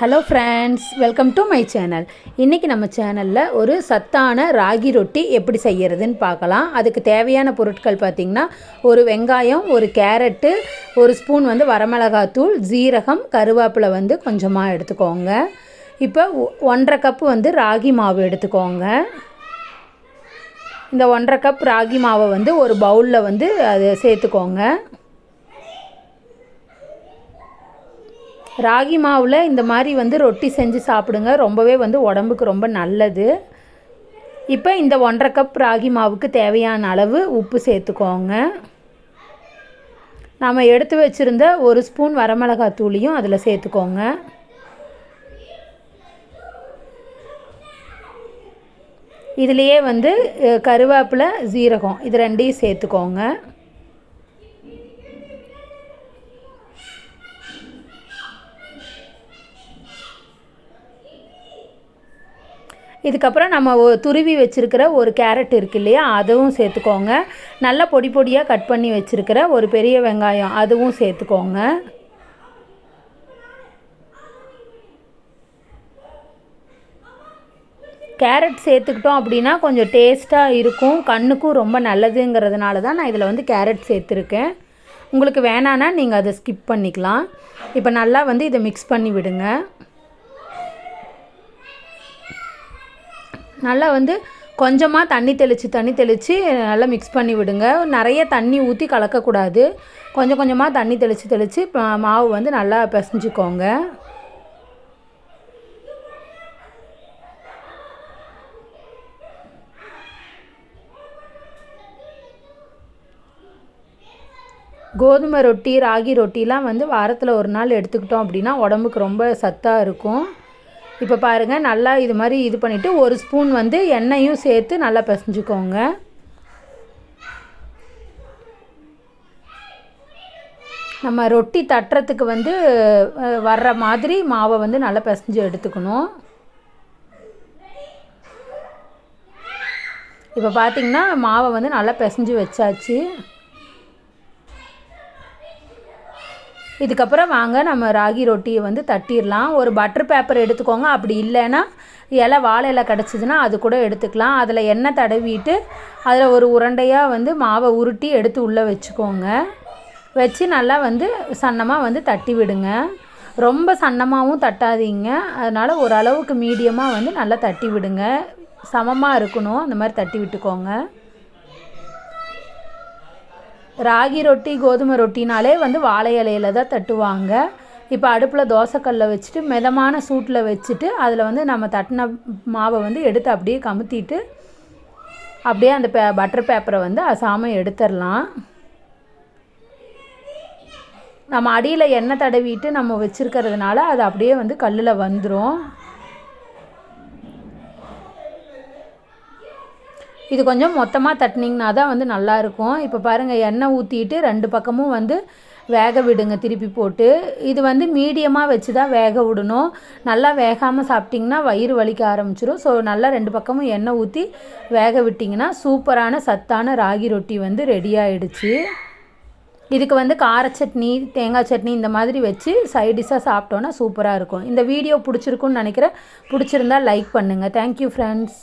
Hello friends welcome to my channel இன்றைக்கி நம்ம சேனலில் ஒரு சத்தான ராகி ரொட்டி எப்படி செய்யறதுன்னு பார்க்கலாம். அதுக்கு தேவையான பொருட்கள் பார்த்திங்கன்னா ஒரு வெங்காயம் ஒரு கேரட்டு ஒரு ஸ்பூன் வந்து வரமிளகாத்தூள் ஜீரகம் கருவேப்பிலை வந்து கொஞ்சமாக எடுத்துக்கோங்க. இப்போ ஒன்றரை கப்பு வந்து ராகி மாவு எடுத்துக்கோங்க. இந்த ஒன்றரை கப் ராகி மாவை வந்து ஒரு பவுலில் வந்து அதை சேர்த்துக்கோங்க. ராகி மாவில் இந்த மாதிரி வந்து ரொட்டி செஞ்சு சாப்பிடுங்க. ரொம்பவே வந்து உடம்புக்கு ரொம்ப நல்லது. இப்போ இந்த ஒன்றரை கப் ராகி மாவுக்கு தேவையான அளவு உப்பு சேர்த்துக்கோங்க. நாம் எடுத்து வச்சுருந்த ஒரு ஸ்பூன் வரமிளகாய் தூளியும் அதில் சேர்த்துக்கோங்க. இதுலேயே வந்து கருவேப்பிலை ஜீரகம் இது ரெண்டையும் சேர்த்துக்கோங்க. இதுக்கப்புறம் நம்ம ஒ- துருவி வச்சுருக்கிற ஒரு கேரட் இருக்கு இல்லையா அதுவும் சேர்த்துக்கோங்க. நல்லா பொடி பொடியாக கட் பண்ணி வச்சுருக்கிற ஒரு பெரிய வெங்காயம் அதுவும் சேர்த்துக்கோங்க. கேரட் சேர்த்துக்கிட்டோம் அப்படின்னா கொஞ்சம் டேஸ்ட்டாக இருக்கும் கண்ணுக்கும் ரொம்ப நல்லதுங்கிறதுனால தான் நான் இதில் வந்து கேரட் சேர்த்துருக்கேன். உங்களுக்கு வேணான்னா நீங்கள் அதை ஸ்கிப் பண்ணிக்கலாம். இப்போ நல்லா வந்து இதை மிக்ஸ் பண்ணி விடுங்க. நல்லா வந்து கொஞ்சமாக தண்ணி தெளித்து தண்ணி தெளித்து நல்லா மிக்ஸ் பண்ணி விடுங்க. நிறைய தண்ணி ஊற்றி கலக்கக்கூடாது. கொஞ்சம் கொஞ்சமாக தண்ணி தெளித்து தெளித்து மாவு வந்து நல்லா பிசைஞ்சுக்கோங்க. கோதுமை ரொட்டி ராகி ரொட்டிலாம் வந்து வாரத்தில் ஒரு நாள் எடுத்துக்கிட்டோம் அப்படின்னா உடம்புக்கு ரொம்ப சத்தாக இருக்கும். இப்போ பாருங்கள் நல்லா இது மாதிரி இது பண்ணிவிட்டு ஒரு ஸ்பூன் வந்து எண்ணெயும் சேர்த்து நல்லா பிசைஞ்சுக்கோங்க. நம்ம ரொட்டி தட்டுறதுக்கு வந்து வர்ற மாதிரி மாவை வந்து நல்லா பிசைஞ்சு எடுத்துக்கணும். இப்போ பார்த்தீங்கன்னா மாவை வந்து நல்லா பிசைஞ்சு வச்சாச்சு. இதுக்கப்புறம் வாங்க நம்ம ராகி ரொட்டியை வந்து தட்டிடலாம். ஒரு பட்டர் பேப்பர் எடுத்துக்கோங்க. அப்படி இல்லைன்னா இலை வாழை இலை கிடச்சிதுன்னா அது கூட எடுத்துக்கலாம். அதில் எண்ணெய் தடவிட்டு அதில் ஒரு உருண்டையாக வந்து மாவை உருட்டி எடுத்து உள்ளே வச்சுக்கோங்க. வச்சு நல்லா வந்து சன்னமாக வந்து தட்டி விடுங்க. ரொம்ப சன்னமாகவும் தட்டாதீங்க. அதனால் ஓரளவுக்கு மீடியமாக வந்து நல்லா தட்டி விடுங்க. சமமாக இருக்கணும். அந்த மாதிரி தட்டி விட்டுக்கோங்க. ராகி ரொட்டி கோதுமை ரொட்டினாலே வந்து வாழை இலையில தான் தட்டுவாங்க. இப்போ அடுப்பில் தோசைக்கல்லை வச்சுட்டு மிதமான சூட்டில் வச்சுட்டு அதில் வந்து நம்ம தட்டின மாவை வந்து எடுத்து அப்படியே கமுத்திட்டு அப்படியே அந்த பே பட்டர் பேப்பரை வந்து அசாமல் எடுத்துடலாம். நம்ம அடியில் எண்ணெய் தடவிட்டு நம்ம வச்சுருக்கிறதுனால அது அப்படியே வந்து கல்லில் வந்துடும் இது கொஞ்சம் மொத்தமாக தட்டினீங்கன்னா தான் வந்து நல்லாயிருக்கும். இப்போ பாருங்கள் எண்ணெய் ஊற்றிட்டு ரெண்டு பக்கமும் வந்து வேக விடுங்க திருப்பி போட்டு. இது வந்து மீடியமாக வச்சு தான் வேக விடணும். நல்லா வேகாமல் சாப்பிட்டிங்கன்னா வயிறு வலிக்க ஆரம்பிச்சிடும் ஸோ நல்லா ரெண்டு பக்கமும் எண்ணெய் ஊற்றி வேக விட்டிங்கன்னா சூப்பரான சத்தான ராகி ரொட்டி வந்து ரெடி ஆகிடுச்சு இதுக்கு வந்து கார சட்னி தேங்காய் சட்னி இந்த மாதிரி வச்சு சைடிஷாக சாப்பிட்டோன்னா சூப்பராக இருக்கும். இந்த வீடியோ பிடிச்சிருக்குன்னு நினைக்கிறேன். பிடிச்சிருந்தா லைக் பண்ணுங்கள் தேங்க்யூ ஃப்ரெண்ட்ஸ்